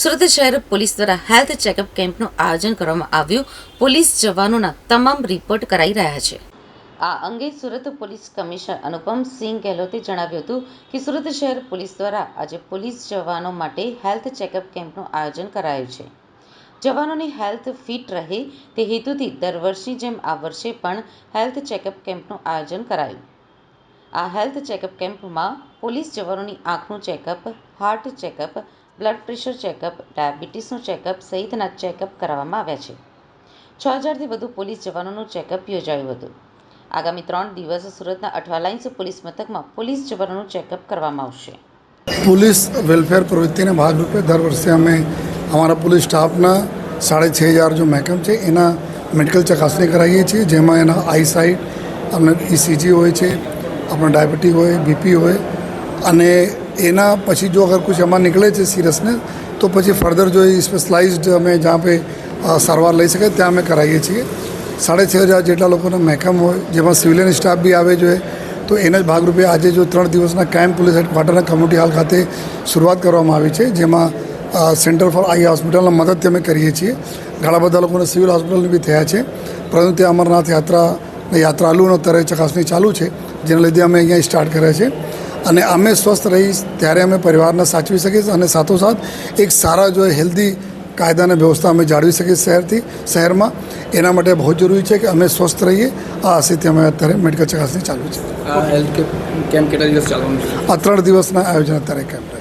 સુરત શહેર પોલીસ દ્વારા health checkup કેમ્પનું આયોજન કરવામાં આવ્યું. પોલીસ જવાનોના તમામ રિપોર્ટ કરાઈ રહ્યા છે. આ અંગે સુરત પોલીસ કમિશનર અનુપમસિંહ ગેહલોતે જણાવ્યું હતું કે સુરત શહેર પોલીસ દ્વારા આજે પોલીસ જવાનો માટે હેલ્થ ચેકઅપ કેમ્પનું આયોજન કરાયું છે. જવાનોની હેલ્થ ફિટ રહે તે હેતુથી દર વર્ષની જેમ આ વર્ષે પણ હેલ્થ ચેકઅપ કેમ્પનું આયોજન કરાયું. આ હેલ્થ ચેકઅપ કેમ્પમાં પોલીસ જવાનોની આંખનું checkup, heart checkup blood pressure checkup, ડાયાબિટીસનું checkup સહિતના ચેકઅપ કરાવવામાં આવ્યા છે. છ હજારથી વધુ પોલીસ જવાનોનું ચેકઅપ યોજાયું હતું. આગામી ત્રણ દિવસ સુરતના અઠવા લાઇન્સ પોલીસ મથકમાં પોલીસ જવાનોનું ચેકઅપ કરવામાં આવશે. પોલીસ વેલફેર પ્રવૃત્તિના ભાગરૂપે દર વર્ષે અમે અમારા પોલીસ સ્ટાફના સાડે છ હજાર જો મહેકમ છે, એના મેડિકલ ચકાસણી કરાવીએ છીએ, જેમાં એના આઈસાઇટ આપણે ઇસીજી હોય છે, આપણે ડાયાબિટીસ હોય, બીપી હોય, અને એના પછી જો અગર કુછ એમાં નીકળે છે સિરિયસનેસ તો પછી ફર્ધર જો એ સ્પેશલાઇઝડ અમે જ્યાં પે સારવાર લઈ શકે ત્યાં અમે કરાવીએ છીએ. સાડે છ હજાર જેટલા લોકોના મહેકમ હોય, જેમાં સિવિલિયન સ્ટાફ બી આવે જોઈએ તો એના જ ભાગરૂપે આજે જો ત્રણ દિવસના કેમ્પ પોલીસ હેડક્વાર્ટરના કમ્યુનિટી હોલ ખાતે શરૂઆત કરવામાં આવી છે, જેમાં સેન્ટર ફોર આઈ હોસ્પિટલના મદદથી અમે કરીએ છીએ. ઘણા બધા લોકોને સિવિલ હોસ્પિટલ બી થયા છે, પરંતુ ત્યાં અમરનાથ યાત્રા, યાત્રાળુઓનો તરે ચકાસણી ચાલુ છે, જેના લીધે અમે અહીંયા સ્ટાર્ટ કર્યા છે. અને અમે સ્વસ્થ રહી ત્યારે અમે પરિવારને સાચવી શકીએ અને સાથોસાથ એક સારા જો હેલ્ધી કાયદાને વ્યવસ્થા અમે જાળવી શકીએ શહેરથી શહેરમાં. એના માટે બહુ જરૂરી છે કે અમે સ્વસ્થ રહીએ. આ આશયથી અમે અત્યારે મેડિકલ ચકાસણી ચાલુ છે. આ ત્રણ દિવસના આયોજન અત્યારે કેમ્પ